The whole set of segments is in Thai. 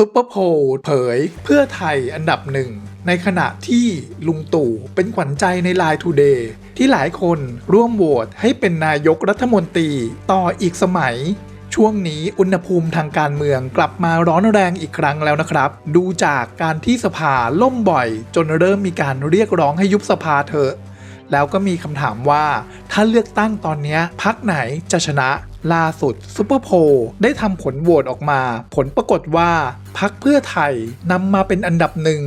ซุปเปอร์โพลเผยเพื่อไทยอันดับหนึ่ง ในขณะที่ลุงตู่เป็นขวัญใจในไลน์ทูเดย์ที่หลายคนร่วมโหวตให้เป็นนายกรัฐมนตรีต่ออีกสมัย ช่วงนี้อุณหภูมิทางการเมืองกลับมาร้อนแรงอีกครั้งแล้วนะครับ ดูจากการที่สภาล่มบ่อย จนเริ่มมีการเรียกร้องให้ยุบสภาเถอะ แล้วก็มีคำถามว่าถ้าเลือกตั้งตอนนี้พักไหนจะชนะ ล่าสุดซูเปอร์โพลได้ทำผลโหวตออกมา ผลปรากฏว่าพักเพื่อไทยนำมาเป็นอันดับหนึ่ง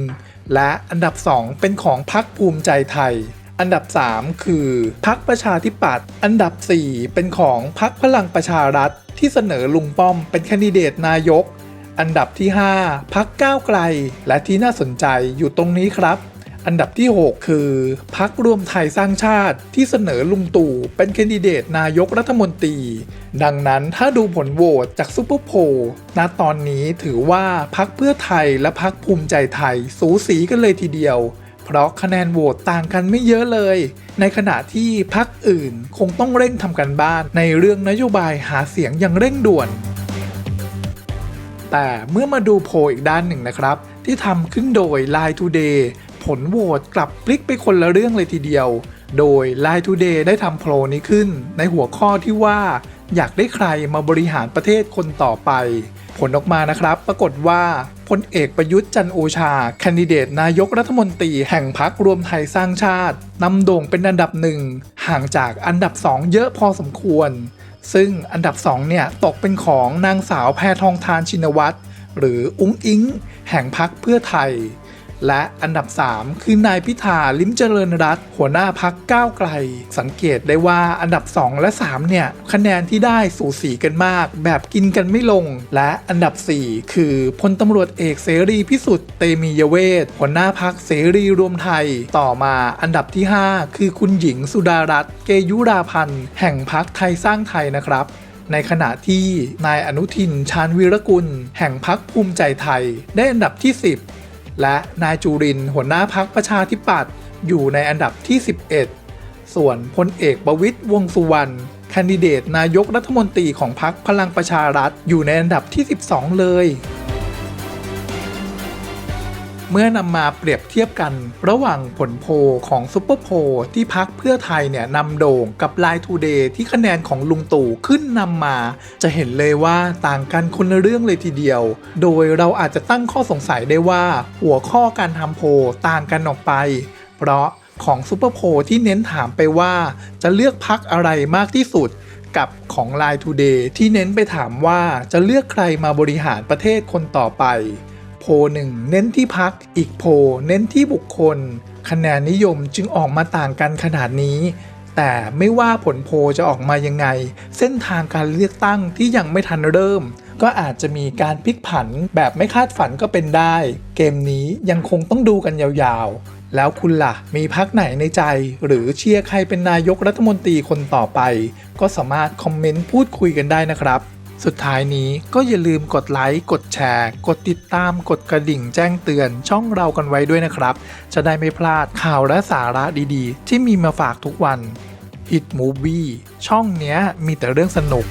และอันดับ 2 เป็นของพักภูมิใจไทย อันดับ 3 คือพักประชาธิปัตย์อันดับ 4 เป็นของพักพลังประชารัฐ ที่เสนอลุงป้อมเป็นแคนดิเดตนายก อันดับที่ 5 พักก้าวไกล และที่น่าสนใจอยู่ตรงนี้ครับ อันดับที่ 6 คือ พักรวมไทยสร้างชาติที่เสนอลุงตู่เป็นแคนดิเดตนายกรัฐมนตรี ดังนั้นถ้าดูผลโหวตจากซูเปอร์โพลณตอนนี้ถือว่าพักเพื่อไทยและพักภูมิใจไทยสูสีกันเลยทีเดียว เพราะคะแนนโหวตต่างกันไม่เยอะเลย ในขณะที่พักอื่นคงต้องเร่งทำกันบ้านในเรื่องนโยบายหาเสียงอย่างเร่งด่วน แต่เมื่อมาดูโพลอีกด้านหนึ่งนะครับ ที่ทำขึ้นโดย Line Today ผลโหวตกลับพลิกไปคนละเรื่องเลยทีเดียว โดย Line Today ได้ทำโพลนี้ขึ้น ในหัวข้อที่ว่า อยากได้ใครมาบริหารประเทศคนต่อไป ผลออกมานะครับ ปรากฏว่าพลเอกประยุทธ์จันโอชาแคนดิเดตนายกรัฐมนตรีแห่งพรรครวมไทยสร้างชาตินำโด่งเป็นอันดับหนึ่งห่างจากอันดับสองเยอะพอสมควร ซึ่งอันดับ 2 เนี่ย ตกเป็นของนางสาวแพทองทานชินวัตรหรืออุ้งอิง แห่งพักเพื่อไทย และอันดับ 3 คือนายพิธาลิมเจริญรัตหัวหน้าพักก้าวไกล สังเกตได้ว่าอันดับ 2 และ 3 เนี่ย คะแนนที่ได้สูสีกันมาก แบบกินกันไม่ลง และอันดับ 4 คือพลตำรวจเอกเสรีพิสุทธิ์เตมียเวทหัวหน้าพักเสรีรวมไทย ต่อมาอันดับที่ 5 คือคุณหญิงสุดารัตน์เกยุราพันธ์แห่งพักไทยสร้างไทยนะครับในขณะที่นายอนุทินชาญวีรกุล แห่งพักภูมิใจไทย ได้อันดับที่ 10 และนายจุรินหัวหน้าพักประชาธิปัตย์อยู่ในอันดับที่ 11 ส่วนพลเอกประวิตยวงสุวรรณแคนดิเดตนายกรัฐมนตรีของพรรคพลังประชารัฐอยู่ในอันดับที่ 12 เลย เมื่อนำมาเปรียบเทียบกัน ระหว่างผลโพของซุปเปอร์โพที่พักเพื่อไทยเนี่ยนำโด่งกับไลน์ทูเดย์ที่คะแนนของลุงตู่ขึ้นนำมา จะเห็นเลยว่าต่างกันคนละเรื่องเลยทีเดียว โดยเราอาจจะตั้งข้อสงสัยได้ว่า หัวข้อการทำโพต่างกันออกไป เพราะของซุปเปอร์โพที่เน้นถามไปว่า จะเลือกพักอะไรมากที่สุดกับของ Line Today ที่เน้นไปถามว่าจะเลือกใครมาบริหารประเทศคนต่อไป โพหนึ่งเน้นที่พักอีกโพเน้นที่บุคคล คะแนนนิยมจึงออกมาต่างกันขนาดนี้ แต่ไม่ว่าผลโพจะออกมายังไง เส้นทางการเลือกตั้งที่ยังไม่ทันเริ่ม ก็อาจจะมีการพลิกผันแบบไม่คาดฝันก็เป็นได้ เกมนี้ยังคงต้องดูกันยาวๆ แล้วคุณล่ะ มีพักไหนในใจ หรือเชียร์ใครเป็นนายกรัฐมนตรีคนต่อไป ก็สามารถคอมเมนต์พูดคุยกันได้นะครับ สุดท้ายนี้ก็อย่าลืมกดไลค์ กดแชร์ กดติดตาม กดกระดิ่งแจ้งเตือนช่องเรากันไว้ด้วยนะครับ จะได้ไม่พลาดข่าวและสาระดีๆ ที่มีมาฝากทุกวัน Hit Movie ช่องเนี้ยมีแต่เรื่องสนุก